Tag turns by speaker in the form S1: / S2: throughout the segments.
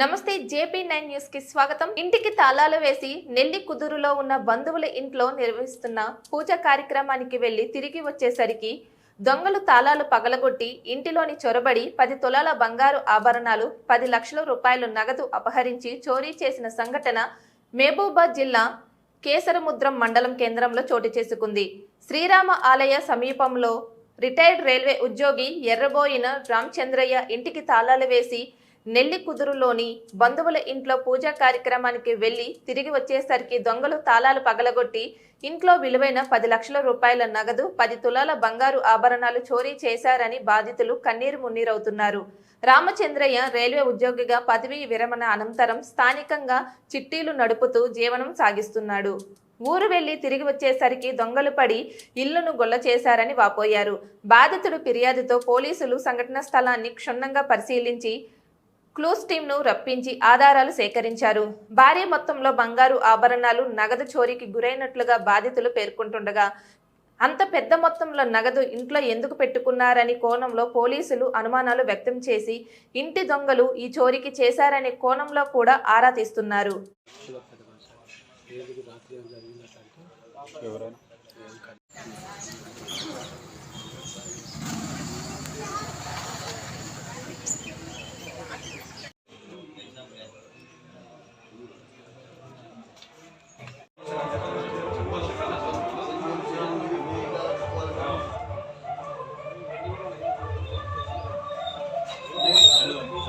S1: నమస్తే JP nine న్యూస్కి స్వాగతం. ఇంటికి తాళాలు వేసి నెల్లి కుదురులో ఉన్న బంధువుల ఇంట్లో నిర్వహిస్తున్న పూజ కార్యక్రమానికి వెళ్ళి తిరిగి వచ్చేసరికి దొంగలు తాళాలు పగలగొట్టి ఇంటిలోని చొరబడి పది తులాల బంగారు ఆభరణాలు పది లక్షల రూపాయలు నగదు అపహరించి చోరీ చేసిన సంఘటన మహబూబాద్ జిల్లా కేసరముద్రం మండలం కేంద్రంలో చోటు చేసుకుంది. శ్రీరామ ఆలయ సమీపంలో రిటైర్డ్ రైల్వే ఉద్యోగి ఎర్రబోయిన రామచంద్రయ్య ఇంటికి తాళాలు వేసి నెల్లి కుదురులోని బంధువుల ఇంట్లో పూజా కార్యక్రమానికి వెళ్ళి తిరిగి వచ్చేసరికి దొంగలు తాళాలు పగలగొట్టి ఇంట్లో విలువైన పది లక్షల రూపాయల నగదు పది తులాల బంగారు ఆభరణాలు చోరీ చేశారని బాధితులు కన్నీరు మున్నీరవుతున్నారు. రామచంద్రయ్య రైల్వే ఉద్యోగిగా పదవీ విరమణ అనంతరం స్థానికంగా చిట్టీలు నడుపుతూ జీవనం సాగిస్తున్నాడు. ఊరు వెళ్ళి తిరిగి వచ్చేసరికి దొంగలు పడి ఇల్లును గొల్ల చేశారని వాపోయారు. బాధితుడు ఫిర్యాదుతో పోలీసులు సంఘటన స్థలాన్ని క్షుణ్ణంగా పరిశీలించి క్లూస్ టీంను రప్పించి ఆధారాలు సేకరించారు. భారీ మొత్తంలో బంగారు ఆభరణాలు నగదు చోరీకి గురైనట్లుగా బాధితులు పేర్కొంటుండగా అంత పెద్ద మొత్తంలో నగదు ఇంట్లో ఎందుకు పెట్టుకున్నారని కోణంలో పోలీసులు అనుమానాలు వ్యక్తం చేసి ఇంటి దొంగలు ఈ చోరీకి చేశారనే కోణంలో కూడా ఆరా తీస్తున్నారు.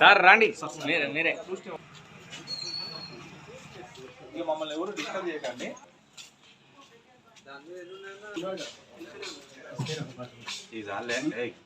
S2: సార్ రండి. మీరే మీరే.
S3: ఇక మమ్మల్ని ఎవరు డిస్టర్బ్ చేయకండి.
S2: ఇది